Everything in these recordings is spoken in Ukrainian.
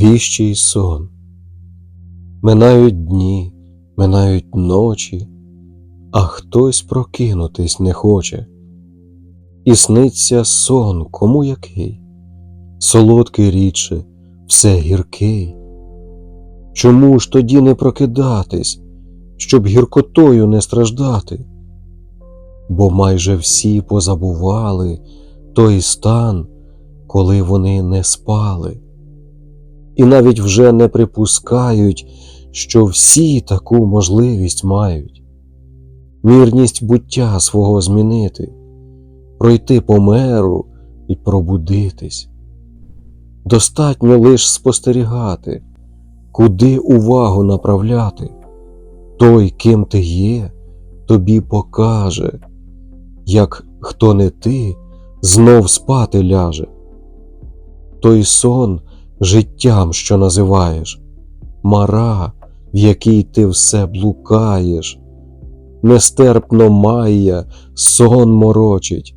віщий сон. Минають дні, минають ночі, а хтось прокинутись не хоче. І сниться сон кому який, солодкий рідше, все гіркий. Чому ж тоді не прокидатись, щоб гіркотою не страждати? Бо майже всі позабували той стан, коли вони не спали, і навіть вже не припускають, що всі таку можливість мають, мірність буття свого змінити, пройти по меру і пробудитись. Достатньо лиш спостерігати, куди увагу направляти. Той, ким ти є, тобі покаже, як хто не ти знов спати ляже. Той сон життям, що називаєш, мара, в якій ти все блукаєш, нестерпно має, сон морочить,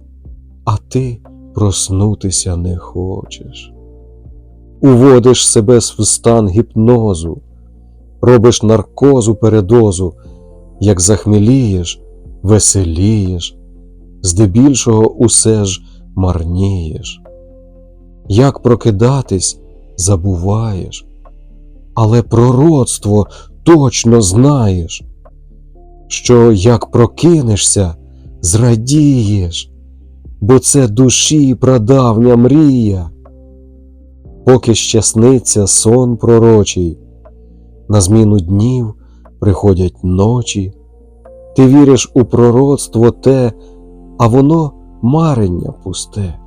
а ти проснутися не хочеш. Уводиш себе в стан гіпнозу, робиш наркозу передозу, як захмілієш, веселієш, здебільшого усе ж марнієш. Як прокидатись, забуваєш, але пророцтво точно знаєш, що як прокинешся, зрадієш, бо це душі прадавня мрія. Поки ще сниться сон пророчий, на зміну днів приходять ночі, ти віриш у пророцтво те, а воно марення пусте.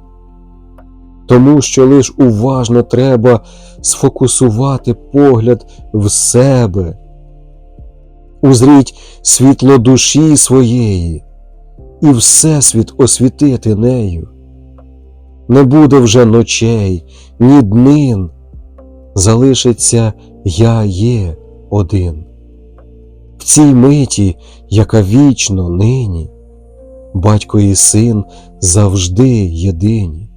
Тому що лиш уважно треба сфокусувати погляд в себе, узріть світло душі своєї і Всесвіт освітити нею. Не буде вже ночей, ні днин, залишиться я є один. В цій миті, яка вічно нині, батько і син завжди єдині.